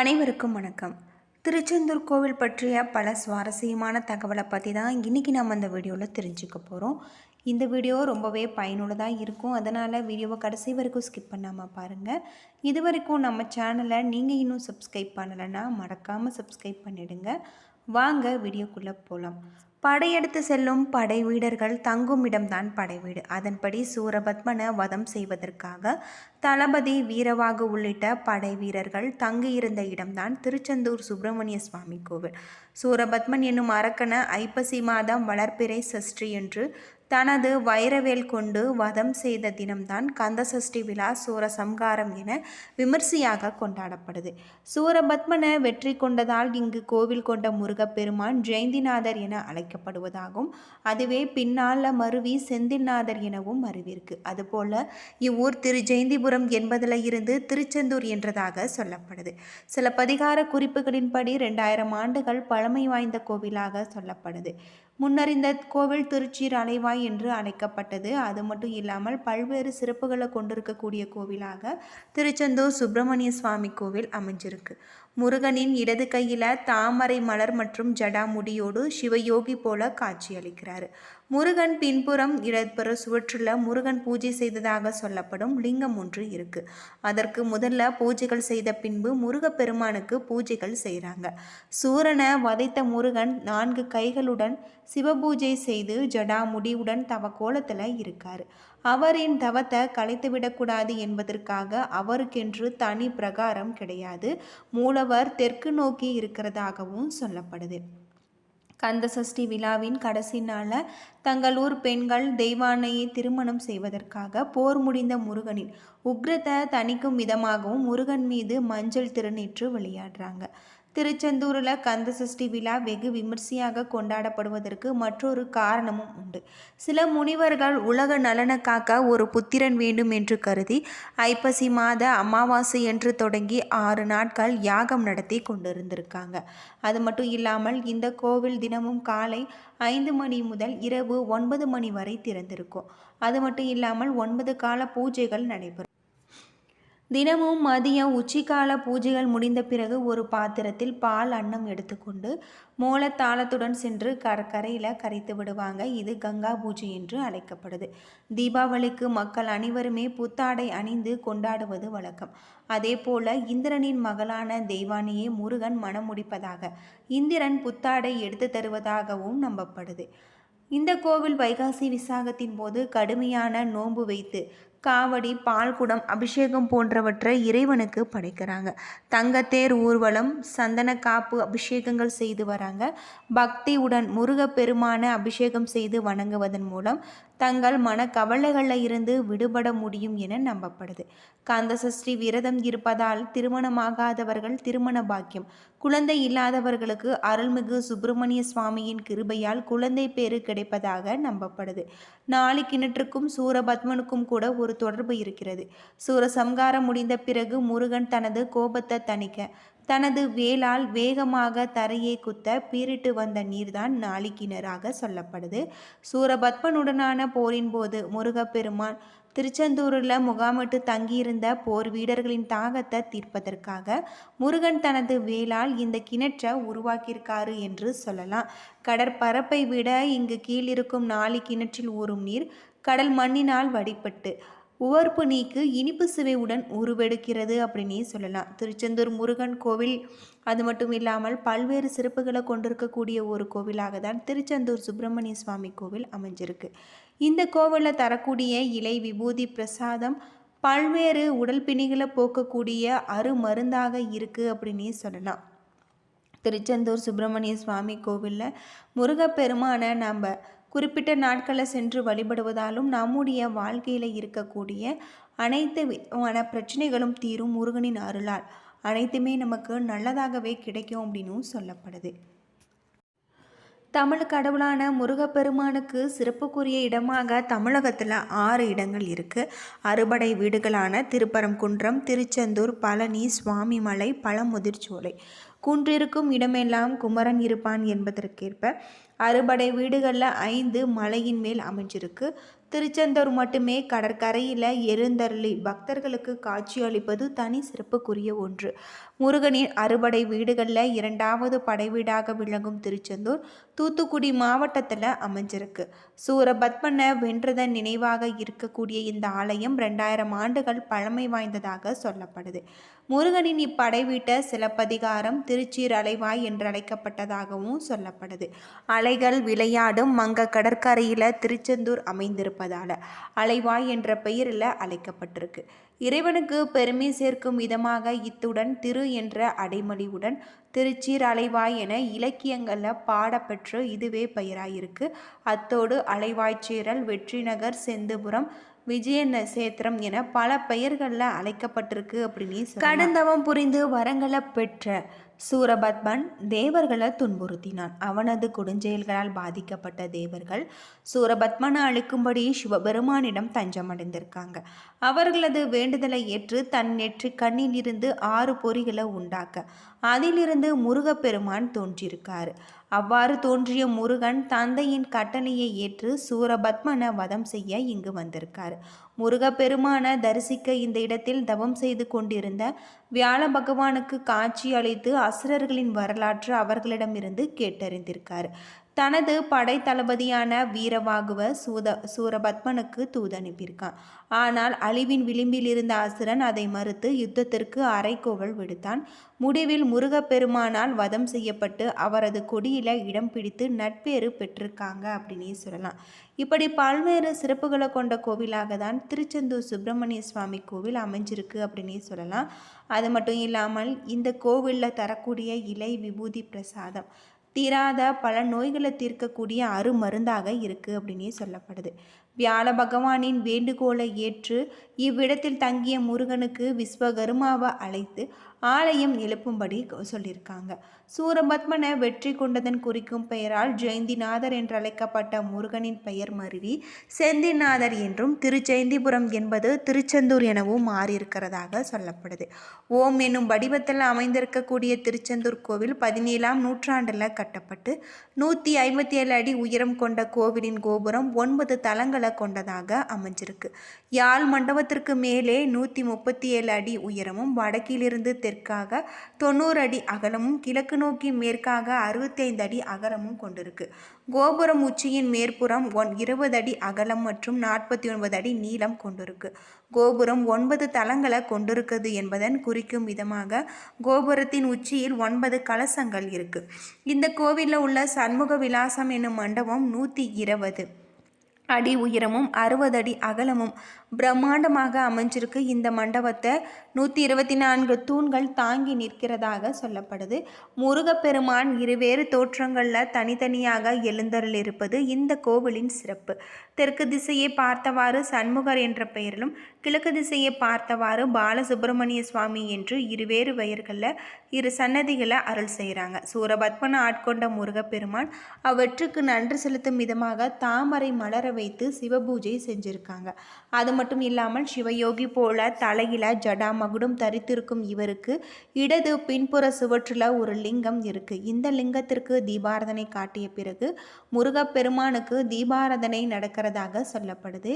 அனைவருக்கும் வணக்கம். திருச்செந்தூர் கோவில் பற்றிய பல சுவாரஸ்யமான தகவலை பற்றி தான் இன்றைக்கி நம்ம இந்த வீடியோவில் தெரிஞ்சுக்க போகிறோம் இந்த வீடியோ ரொம்பவே பயனுள்ளதாக இருக்கும். அதனால் வீடியோவை கடைசி வரைக்கும் ஸ்கிப் பண்ணாமல் பாருங்கள் இது வரைக்கும் நம்ம சேனலை நீங்கள் இன்னும் சப்ஸ்கிரைப் பண்ணலைன்னா மறக்காமல் சப்ஸ்கிரைப் பண்ணிவிடுங்க வாங்க வீடியோக்குள்ளே போகலாம் படையெடுத்து செல்லும் படை வீரர்கள் தங்கும் இடம்தான் படை வீடு. அதன்படி சூரபத்மனை வதம் செய்வதற்காக தளபதி வீரவாகு உள்ளிட்ட படை வீரர்கள் தங்கியிருந்த இடம்தான் திருச்செந்தூர் சுப்பிரமணிய சுவாமி கோவில். சூரபத்மன் என்னும் அரக்கனை ஐப்பசி மாதம் வளர்ப்பிறை சஷ்டி என்று தனது வைரவேல் கொண்டு வதம் செய்த தினம்தான் கந்தசஷ்டி விழா சூரசம்காரம் என விமர்சையாக கொண்டாடப்படுது. சூரபத்மனை வெற்றி கொண்டதால் இங்கு கோவில் கொண்ட முருகப்பெருமான் ஜெயந்திநாதர் என அழைக்கப்படுவதாகும். அதுவே பின்னால மருவி செந்தில்நாதர் எனவும் மருவிருக்கு அதுபோல இவ்வூர் திரு ஜெயந்திபுரம் என்பதில் இருந்து திருச்செந்தூர் என்றதாக சொல்லப்படுது. சில பதிகார குறிப்புகளின்படி ரெண்டாயிரம் ஆண்டுகள் பழமை வாய்ந்த கோவிலாக சொல்லப்படுது. முன்னறிந்த கோவில் திருச்சீர் அலைவாய் என்று அழைக்கப்பட்டது அது மட்டும் இல்லாமல் பல்வேறு சிறப்புகளை கொண்டிருக்கக்கூடிய கோவிலாக திருச்செந்தூர் சுப்பிரமணிய சுவாமி கோவில் அமைஞ்சிருக்கு. முருகனின் இடது கையில் தாமரை மலர் மற்றும் ஜடாமுடியோடு சிவயோகி போல காட்சியளிக்கிறார். முருகன் பின்புறம் இடப்புற சுவற்றில் முருகன் பூஜை செய்ததாக சொல்லப்படும் லிங்கம் ஒன்று இருக்கு. அதற்கு முதல்ல பூஜைகள் செய்த பின்பு முருகப்பெருமானுக்கு பூஜைகள் செய்கிறாங்க சூரனை வதைத்த முருகன் நான்கு கைகளுடன் சிவபூஜை செய்து ஜடாமுடியுடன் தவ கோலத்தில் இருக்கார். அவரின் தவத்தை கலைத்துவிடக்கூடாது என்பதற்காக அவருக்கென்று தனி பிரகாரம் கிடையாது. மூலவர் தெற்கு நோக்கி இருக்கிறதாகவும் சொல்லப்படுது. கந்த சஷ்டி விழாவின் கடைசி நாளில் தங்கள் ஊர் பெண்கள் தெய்வானையை திருமணம் செய்வதற்காக போர் முடிந்த முருகனின் உக்ரத்தை தணிக்கும் விதமாகவும் முருகன் மீது மஞ்சள் திருநீற்று விளையாடுறாங்க. திருச்செந்தூரில் கந்த சஷ்டி விழா வெகு விமர்சையாக கொண்டாடப்படுவதற்கு மற்றொரு காரணமும் உண்டு. சில முனிவர்கள் உலக நலனுக்காக ஒரு புத்திரன் வேண்டும் என்று கருதி ஐப்பசி மாத அமாவாசை என்று தொடங்கி ஆறு நாட்கள் யாகம் நடத்தி கொண்டிருந்திருக்காங்க. அது மட்டும் இல்லாமல் இந்த கோவில் தினமும் காலை ஐந்து மணி முதல் இரவு ஒன்பது மணி வரை திறந்திருக்கும். அது மட்டும் இல்லாமல் ஒன்பது கால பூஜைகள் நடைபெறும். தினமும் மதியம் உச்சிக்கால பூஜைகள் முடிந்த பிறகு ஒரு பாத்திரத்தில் பால் அன்னம் எடுத்துக்கொண்டு மோளத்தாளத்துடன் சென்று கடற்கரையில் கரைத்து விடுவாங்க. இது கங்கா பூஜை என்று அழைக்கப்படுது. தீபாவளிக்கு மக்கள் அனைவருமே புத்தாடை அணிந்து கொண்டாடுவது வழக்கம். அதே போல இந்திரனின் மகளான தெய்வானியை முருகன் மனம் முடிப்பதாக இந்திரன் புத்தாடை எடுத்து தருவதாகவும் நம்பப்படுது. இந்த கோவில் வைகாசி விசாகத்தின் போது கடுமையான நோன்பு வைத்து காவடி பால்குடம் அபிஷேகம் போன்றவற்றை இறைவனுக்கு படைக்கிறாங்க. தங்கத்தேர் ஊர்வலம் சந்தன காப்பு அபிஷேகங்கள் செய்து வராங்க. பக்தியுடன் முருகப்பெருமான அபிஷேகம் செய்து வணங்குவதன் மூலம் தங்கள் மன கவலைகளில் இருந்து விடுபட முடியும் என நம்பப்படுது. காந்தசஷ்டி விரதம் இருப்பதால் திருமணமாகாதவர்கள் திருமண பாக்கியம். குழந்தை இல்லாதவர்களுக்கு அருள்மிகு சுப்பிரமணிய சுவாமியின் கிருபையால் குழந்தை பேறு கிடைப்பதாக நம்பப்படுது. நாளை கிணற்றுக்கும் சூரபத்மனுக்கும் கூட ஒரு தொடர்பு இருக்கிறது. சூரசம்காரம் முடிந்த பிறகு முருகன் தனது கோபத்தை தணிக்க தனது வேலால் வேகமாக தரையை குத்த பீரிட்டு வந்த நீர்தான் நாளிக்கிணறாக சொல்லப்படுது. சூரபத்மனுடனான போரின் போது முருகப்பெருமான் திருச்செந்தூரில் முகாமிட்டு தங்கியிருந்த போர் வீரர்களின் தாகத்தை தீர்ப்பதற்காக முருகன் தனது வேளால் இந்த கிணற்றை உருவாக்கியிருக்காரு என்று சொல்லலாம். கடற்பரப்பை விட இங்கு கீழிருக்கும் நாலு கிணற்றில் ஊறும் நீர் கடல் மண்ணினால் வடிப்பட்டு உவர்ப்பு நீக்கு இனிப்பு சுவையுடன் உருவெடுக்கிறது அப்படின்னே சொல்லலாம். திருச்செந்தூர் முருகன் கோவில் அது மட்டும் இல்லாமல் பல்வேறு சிறப்புகளை கொண்டிருக்கக்கூடிய ஒரு கோவிலாக தான் திருச்செந்தூர் சுப்பிரமணிய சுவாமி கோவில் அமைஞ்சிருக்கு. இந்த கோவிலில் தரக்கூடிய இலை விபூதி பிரசாதம் பல்வேறு உடல் பிணிகளை போக்கக்கூடிய அருமருந்தாக இருக்குது அப்படின்னே சொல்லலாம். திருச்செந்தூர் சுப்பிரமணிய சுவாமி கோவிலில் முருகப்பெருமானை நம்ம குறிப்பிட்ட நாட்களில் சென்று வழிபடுவதாலும் நம்முடைய வாழ்க்கையில் இருக்கக்கூடிய அனைத்து விதமான பிரச்சனைகளும் தீரும் முருகனின் அருளால். அனைத்துமே நமக்கு நல்லதாகவே கிடைக்கும் அப்படின்னும் சொல்லப்படுது. தமிழ் கடவுளான முருகப்பெருமானுக்கு சிறப்புக்குரிய இடமாக தமிழகத்தில் ஆறு இடங்கள் இருக்குது அறுபடை வீடுகளான திருப்பரங்குன்றம் திருச்செந்தூர் பழனி சுவாமிமலை பழமுதிர்ச்சோலை குன்றிருக்கும் இடமெல்லாம் குமரன் இருப்பான் என்பதற்கேற்ப அறுபடை வீடுகளில் ஐந்து மலையின் மேல் அமைஞ்சிருக்கு. திருச்செந்தூர் மட்டுமே கடற்கரையில் எருந்தருளி பக்தர்களுக்கு காட்சியளிப்பது தனி சிறப்புக்குரிய ஒன்று. முருகனின் அறுபடை வீடுகளில் இரண்டாவது படை வீடாக விளங்கும் திருச்செந்தூர் தூத்துக்குடி மாவட்டத்தில் அமைஞ்சிருக்கு. சூரபத்மனை வென்றதன் நினைவாக இருக்கக்கூடிய இந்த ஆலயம் ரெண்டாயிரம் ஆண்டுகள் பழமை வாய்ந்ததாக சொல்லப்படுது. முருகனின் இப்படை வீட்ட சிலப்பதிகாரம் திருச்சீர் அலைவாய் என்று அழைக்கப்பட்டதாகவும் சொல்லப்படுது. அலைகள் விளையாடும் மங்க கடற்கரையில் திருச்செந்தூர் அமைந்திருப்பதால் அலைவாய் என்ற பெயரில் அழைக்கப்பட்டிருக்கு. இறைவனுக்கு பெருமை சேர்க்கும் விதமாக இத்துடன் திரு என்ற அடைமொழியுடன் திருச்சீர் அலைவாய் என இலக்கியங்களில் பாடப்பெற்று இதுவே பெயராயிருக்கு. அத்தோடு அலைவாய்ச்சீரல் வெற்றிநகர் செந்துபுரம் விஜய நசேத்திரம் என பல பெயர்களில் அழைக்கப்பட்டிருக்கு அப்படின்னு கடந்தவம் புரிந்து வரங்களை பெற்ற சூரபத்மன் தேவர்களை துன்புறுத்தினான். அவனது கொடுஞ்செயல்களால் பாதிக்கப்பட்ட தேவர்கள் சூரபத்மனை அழிக்கும்படி சிவபெருமானிடம் தஞ்சமடைந்திருக்காங்க. அவர்களது வேண்டுதலை ஏற்று தன் நெற்றி கண்ணில் இருந்து ஆறு பொறிகளை உண்டாக்க அதிலிருந்து முருகப்பெருமான் தோன்றியிருக்காரு. அவ்வாறு தோன்றிய முருகன் தந்தையின் கட்டளையை ஏற்று சூரபத்மனை வதம் செய்ய இங்கு வந்திருக்கார். முருகப்பெருமான தரிசிக்க இந்த இடத்தில் தவம் செய்து கொண்டிருந்த வியாழ பகவானுக்கு காட்சி அளித்து அசுரர்களின் வரலாற்று அவர்களிடமிருந்து கேட்டறிந்திருக்கார். தனது படை தளபதியான வீரவாகுவ சூத சூரபத்மனுக்கு தூது அனுப்பியிருக்கான். ஆனால் அழிவின் விளிம்பில் இருந்த அசுரன் அதை மறுத்து யுத்தத்திற்கு அரைக்கோவல் விடுத்தான். முடிவில் முருகப்பெருமானால் வதம் செய்யப்பட்டு அவரது கொடியில இடம் பிடித்து நட்பேறு பெற்றிருக்காங்க அப்படின்னே சொல்லலாம். இப்படி பல்வேறு சிறப்புகளை கொண்ட கோவிலாக தான் திருச்செந்தூர் சுப்பிரமணிய சுவாமி கோவில் அமைஞ்சிருக்கு அப்படின்னே சொல்லலாம். அது மட்டும் இல்லாமல் இந்த கோவிலில் தரக்கூடிய இலை விபூதி பிரசாதம் தீராத பல நோய்களை தீர்க்கக்கூடிய அருமருந்தாக இருக்குது அப்படின்னே சொல்லப்படுது. வியாழ பகவானின் வேண்டுகோளை ஏற்று இவ்விடத்தில் தங்கிய முருகனுக்கு விஸ்வகருமாவை அழைத்து ஆலயம் எழுப்பும்படி சொல்லியிருக்காங்க. சூரபத்மனை வெற்றி கொண்டதன் குறிக்கும் பெயரால் ஜெயந்திநாதர் என்று அழைக்கப்பட்ட முருகனின் பெயர் மருவி செந்திநாதர் என்றும் திருச்செயந்திபுரம் என்பது திருச்செந்தூர் எனவும் மாறியிருக்கிறதாக சொல்லப்படுது. ஓம் என்னும் வடிவத்தில் அமைந்திருக்கக்கூடிய திருச்செந்தூர் கோவில் பதினேழாம் நூற்றாண்டில் கட்டப்பட்டு நூற்றி ஐம்பத்தி ஏழு அடி உயரம் கொண்ட கோவிலின் கோபுரம் ஒன்பது தளங்கள் கொண்டதாக அமைஞ்சிருக்கு. யாழ் மண்டபத்திற்கு மேலே நூற்றி முப்பத்தி ஏழு அடி உயரமும் வடக்கிலிருந்து தெற்காக தொண்ணூறு அடி அகலமும் கிழக்கு நோக்கி மேற்காக அறுபத்தைந்து அடி அகலமும் கொண்டிருக்கு. கோபுரம் உச்சியின் மேற்புறம் ஒன் இருபது அடி அகலம் மற்றும் நாற்பத்தி ஒன்பது அடி நீளம் கொண்டிருக்கு. கோபுரம் ஒன்பது தளங்களை கொண்டிருக்கிறது என்பதன் குறிக்கும் விதமாக கோபுரத்தின் உச்சியில் ஒன்பது கலசங்கள் இருக்கு. இந்த கோவிலில் உள்ள சண்முக விலாசம் என்னும் மண்டபம் நூற்றி இருபது. அடி உயரமும் அறுபது அடி அகலமும் பிரம்மாண்டமாக அமைஞ்சிருக்கு. இந்த மண்டபத்தை நூற்றி இருபத்தி நான்கு தூண்கள் தாங்கி நிற்கிறதாக சொல்லப்படுது. முருகப்பெருமான் இருவேறு தோற்றங்களில் தனித்தனியாக எழுந்தருள் இருப்பது இந்த கோவிலின் சிறப்பு. தெற்கு திசையை பார்த்தவாறு சண்முகர் என்ற பெயரிலும் கிழக்கு திசையை பார்த்தவாறு பாலசுப்பிரமணிய சுவாமி என்று இருவேறு பெயர்களில் இரு சன்னதிகளை அருள் செய்கிறாங்க சூரபத்மன ஆட்கொண்ட முருகப்பெருமான் அவற்றுக்கு நன்றி செலுத்தும் விதமாக தாமரை மலர வைத்து சிவபூஜை செஞ்சுருக்காங்க. அது மட்டும் இல்லாமல் சிவயோகி போல தலையில ஜடா மகுடம் தரித்திருக்கும் இவருக்கு இடது பின்புற சுவற்றில் ஒரு லிங்கம் இருக்கு. இந்த லிங்கத்திற்கு தீபாரதனை காட்டிய பிறகு முருகப்பெருமானுக்கு தீபாரதனை நடக்கிறதாக சொல்லப்படுது.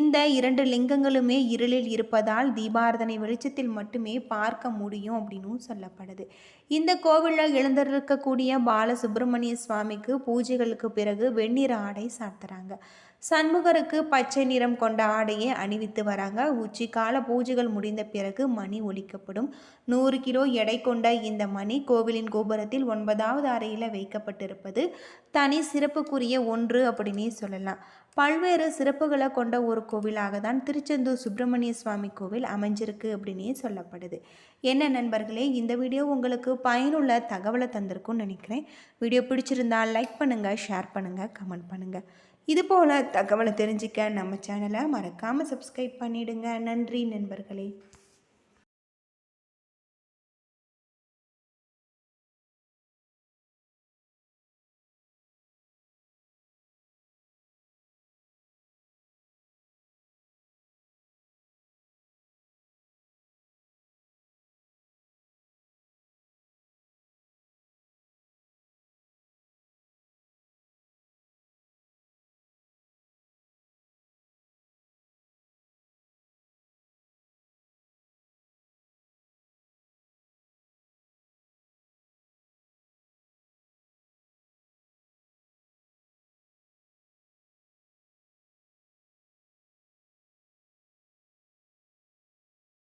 இந்த இரண்டு லிங்கங்களுமே இருளில் இருப்பதால் தீபாரதனை வெளிச்சத்தில் மட்டுமே பார்க்க முடியும் அப்படின்னு சொல்லப்படுது. இந்த கோவிலில் எழுந்திருக்கக்கூடிய பாலசுப்பிரமணிய சுவாமிக்கு பூஜைகளுக்கு பிறகு வெண்ணிற ஆடை சாத்துறாங்க. சண்முகருக்கு பச்சை நிறம் கொண்ட ஆடையை அணிவித்து வராங்க. உச்சி கால பூஜைகள் முடிந்த பிறகு மணி ஒலிக்கப்படும். நூறு கிலோ எடை கொண்ட இந்த மணி கோவிலின் கோபுரத்தில் ஒன்பதாவது அறையில் வைக்கப்பட்டிருப்பது தனி சிறப்புக்குரிய ஒன்று அப்படின்னே சொல்லலாம். பல்வேறு சிறப்புகளை கொண்ட ஒரு கோவிலாக தான் திருச்செந்தூர் சுப்பிரமணிய சுவாமி கோவில் அமைஞ்சிருக்கு அப்படின்னே சொல்லப்படுது. என்ன நண்பர்களே இந்த வீடியோ உங்களுக்கு பயனுள்ள தகவலை தந்திருக்கும்னு நினைக்கிறேன். வீடியோ பிடிச்சிருந்தால் லைக் பண்ணுங்கள் ஷேர் பண்ணுங்கள் கமெண்ட் பண்ணுங்கள் இது போல் தகவலை தெரிஞ்சிக்க நம்ம சேனலை மறக்காமல் சப்ஸ்கிரைப் பண்ணிவிடுங்க நன்றி நண்பர்களே.